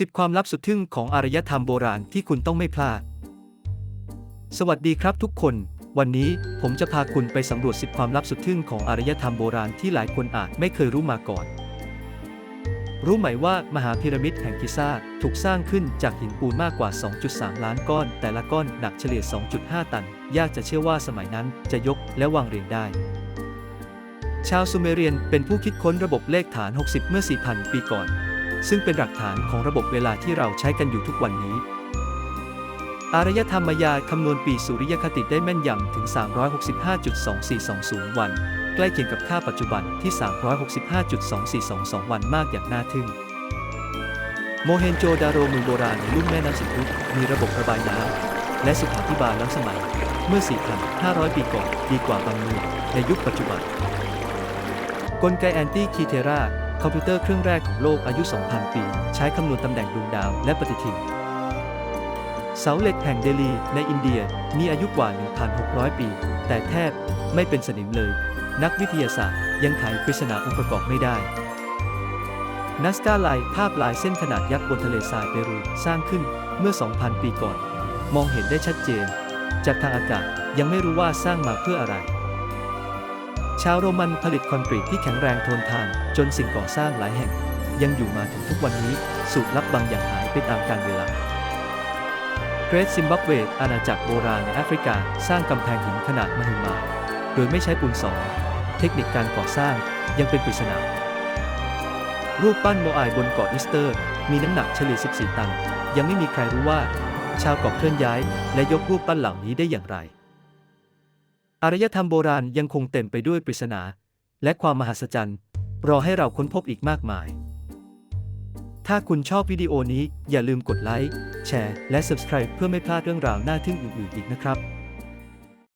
10 ความลับสุดทึ่งของอารยธรรมโบราณที่คุณต้องไม่พลาด สวัสดีครับทุกคน วันนี้ผมจะพาคุณไปสำรวจ 10 ความลับสุดทึ่งของอารยธรรมโบราณที่หลายคนอาจไม่เคยรู้มาก่อน รู้ไหมว่ามหาพีระมิดแห่งกิซ่าถูกสร้างขึ้นจากหินปูนมากกว่า 2.3 ล้านก้อน แต่ละก้อนหนักเฉลี่ย 2.5 ตัน ยากจะเชื่อว่าสมัยนั้นจะยกและวางเรียงได้ชาวซูเมเรียนเป็นผู้คิดค้นระบบเลขฐาน 60 เมื่อ 4,000 ปีก่อน ซึ่งเป็นหลักฐานของระบบเวลาที่เราใช้กันอยู่ทุกวันนี้ อารยธรรมมายาคำนวณปีสุริยคติได้แม่นยำถึง 365.2420 วัน ใกล้เคียงกับค่าปัจจุบันที่ 365.2422 วันมากอย่างน่าทึ่งโมเฮนโจดาโรเมืองโบราณในลุ่มแม่น้ำสินธุมีระบบระบายน้ำและสุขาภิบาลล้ำสมัย เมื่อ 4,500 ปีก่อน ดีกว่าบางเมืองในยุคปัจจุบัน กลไกแอนตี้คีเทรา อมพิวเตอร์เครื่องแรกของโลกอายุ 2,000 ปี ใช้คำนวณตำแหน่งดวงดาวและปฏิทิน เสาเหล็กแห่งเดลีในอินเดียมีอายุกว่า 1,600 ปี แต่แทบไม่เป็นสนิมเลย นักวิทยาศาสตร์ยังไขปริศนาองค์ประกอบไม่ได้นัสกาไลภาพลายเส้นขนาดยักษ์บนทะเลทรายเปรูสร้างขึ้นเมื่อ 2,000 ปีก่อน มองเห็นได้ชัดเจน จากทางอากาศยังไม่รู้ว่าสร้างมาเพื่ออะไร ชาวโรมันผลิตคอนกรีตที่แข็งแรงทนทาน จนสิ่งก่อสร้างหลายแห่ง ยังอยู่มาถึงทุกวันนี้สูตรลับบางอย่างหายไปตามกาลเวลาเกรทซิมบับเวอาณาจักรโบราณในแอฟริกาสร้างกำแพงหินขนาดมหึมา โดยไม่ใช้ปูนสองเทคนิคการก่อสร้างยังเป็นปริศนารูปปั้นโมอายบนเกาะอีสเตอร์ มีน้ำหนักเฉลี่ย 14 ตัน ยังไม่มีใครรู้ว่า ชาวเกาะเคลื่อนย้าย และยกรูปปั้นเหล่านี้ได้อย่างไร อารยธรรมโบราณยังคงเต็มไปด้วยปริศนา และความมหัศจรรย์ รอให้เราค้นพบอีกมากมาย ถ้าคุณชอบวิดีโอนี้อย่าลืมกดไลค์ แชร์ และ Subscribe เพื่อไม่พลาดเรื่องราวน่าทึ่งอื่นๆอีกนะครับ